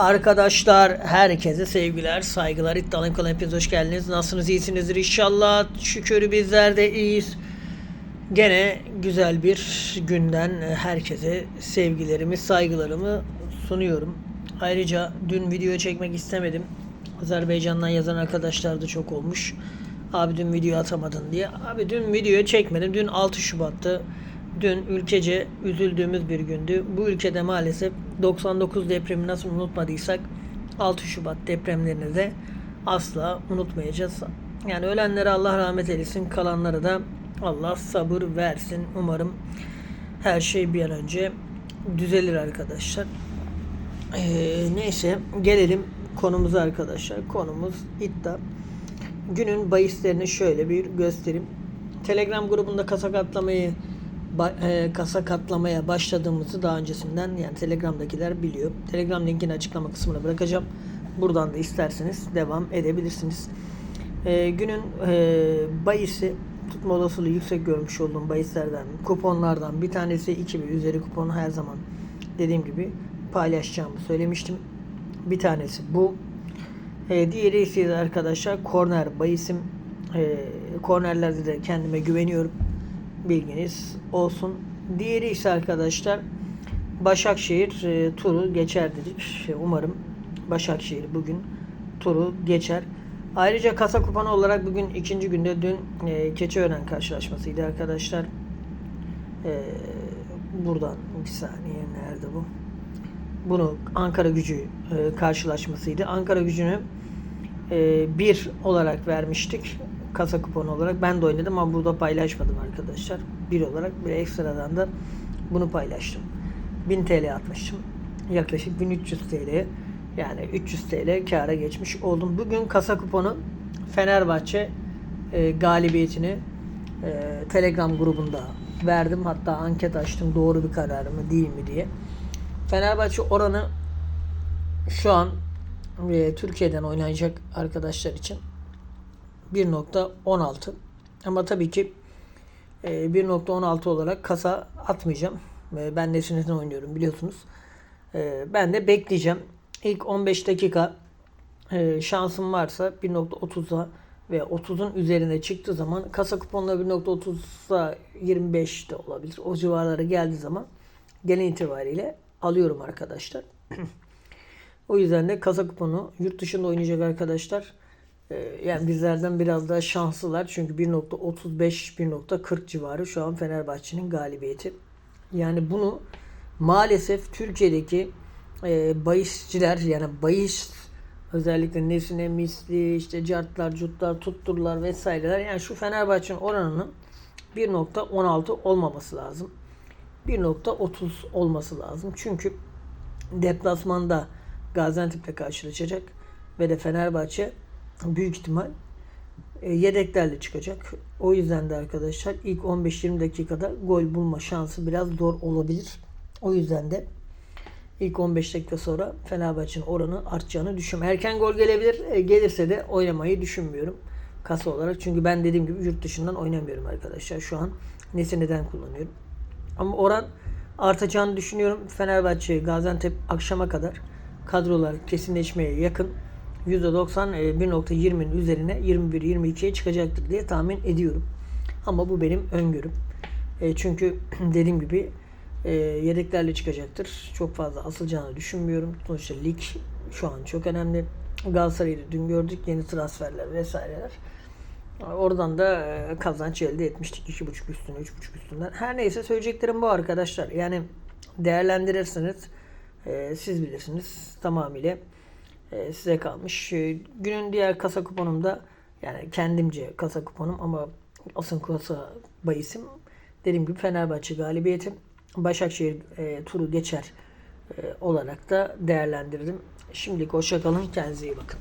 Arkadaşlar herkese sevgiler, saygılar. İddialıyım kanalına hepiniz hoş geldiniz. Nasılsınız? iyisinizdir inşallah. Şükür bizler de iyiyiz. Gene güzel bir günden herkese sevgilerimi, saygılarımı sunuyorum. Ayrıca dün video çekmek istemedim. Azerbaycan'dan yazan arkadaşlar da çok olmuş. Abi dün video atamadın diye. Abi dün video çekmedim. Dün 6 Şubat'tı. Dün ülkece üzüldüğümüz bir gündü. Bu ülkede maalesef 99 depremi nasıl unutmadıysak 6 Şubat depremlerini de asla unutmayacağız. Yani ölenlere Allah rahmet eylesin, kalanlara da Allah sabır versin. Umarım her şey bir an önce düzelir arkadaşlar. Ee, neyse gelelim konumuza arkadaşlar. Konumuz iddia. Günün bahislerini şöyle bir göstereyim. Telegram grubunda kasa katlamayı e, kasa katlamaya başladığımızı daha öncesinden yani Telegram'dakiler biliyor. Telegram linkini açıklama kısmına bırakacağım. Buradan da isterseniz devam edebilirsiniz. Ee, günün e, bahisi tutma olasılığı yüksek görmüş olduğum bahislerden, kuponlardan bir tanesi 2 ve üzeri kuponu her zaman dediğim gibi paylaşacağımı söylemiştim. Bir tanesi bu. E, diğeri ise arkadaşlar korner bahisim. E, kornerlerde de kendime güveniyorum. Bilginiz olsun. Diğeri ise arkadaşlar Başakşehir e, turu geçer dedik. E, Umarım Başakşehir bugün turu geçer. Ayrıca kasa kuponu olarak bugün ikinci günde dün e, Keçiören karşılaşmasıydı arkadaşlar. E, buradan bir saniye nerede bu? Bunu Ankara gücü e, karşılaşmasıydı. Ankara gücünü e, bir olarak vermiştik. Kasa kuponu olarak. Ben de oynadım ama burada paylaşmadım arkadaşlar. Bir olarak bir ekstradan da bunu paylaştım. 1000 TL atmıştım. Yaklaşık 1300 TL yani 300 TL kâra geçmiş oldum. Bugün kasa kuponu Fenerbahçe e, galibiyetini e, Telegram grubunda verdim. Hatta anket açtım doğru bir karar mı değil mi diye. Fenerbahçe oranı şu an e, Türkiye'den oynayacak arkadaşlar için 1.16 ama tabii ki e, 1.16 olarak kasa atmayacağım. E, ben Nesinet'in oynuyorum biliyorsunuz. E, ben de bekleyeceğim. İlk 15 dakika e, şansım varsa 1.30'a ve 30'un üzerine çıktığı zaman kasa kuponla 1.30'a 25 de olabilir. O civarlara geldiği zaman gelen itibariyle alıyorum arkadaşlar. o yüzden de kasa kuponu yurt dışında oynayacak arkadaşlar e, yani bizlerden biraz daha şanslılar. Çünkü 1.35-1.40 civarı şu an Fenerbahçe'nin galibiyeti. Yani bunu maalesef Türkiye'deki e, bahisçiler yani bahis özellikle Nesine Misli işte cartlar, cutlar, tutturlar vesaireler yani şu Fenerbahçe'nin oranının 1.16 olmaması lazım. 1.30 olması lazım. Çünkü deplasmanda Gaziantep'le karşılaşacak ve de Fenerbahçe büyük ihtimal e, yedeklerle çıkacak. O yüzden de arkadaşlar ilk 15-20 dakikada gol bulma şansı biraz zor olabilir. O yüzden de ilk 15 dakika sonra Fenerbahçe'nin oranı artacağını düşünüyorum. Erken gol gelebilir. E, gelirse de oynamayı düşünmüyorum kasa olarak. Çünkü ben dediğim gibi yurt dışından oynamıyorum arkadaşlar. Şu an neden kullanıyorum. Ama oran artacağını düşünüyorum. Fenerbahçe, Gaziantep akşama kadar kadrolar kesinleşmeye yakın. %90 e, 1.20'nin üzerine 21-22'ye çıkacaktır diye tahmin ediyorum. Ama bu benim öngörüm. E, çünkü dediğim gibi e, yedeklerle çıkacaktır. Çok fazla asılacağını düşünmüyorum. Sonuçta lig şu an çok önemli. Galatasaray'ı dün gördük. Yeni transferler vesaireler. Oradan da kazanç elde etmiştik. 2.5 üstüne, 3.5 üstünden. Her neyse söyleyeceklerim bu arkadaşlar. Yani değerlendirirsiniz. Siz bilirsiniz. Tamamıyla e, size kalmış. Günün diğer kasa kuponumda yani kendimce kasa kuponum ama asıl kasa bahisim dediğim gibi Fenerbahçe galibiyeti Başakşehir e, turu geçer e, olarak da değerlendirdim. Şimdilik hoşçakalın. Kendinize iyi bakın.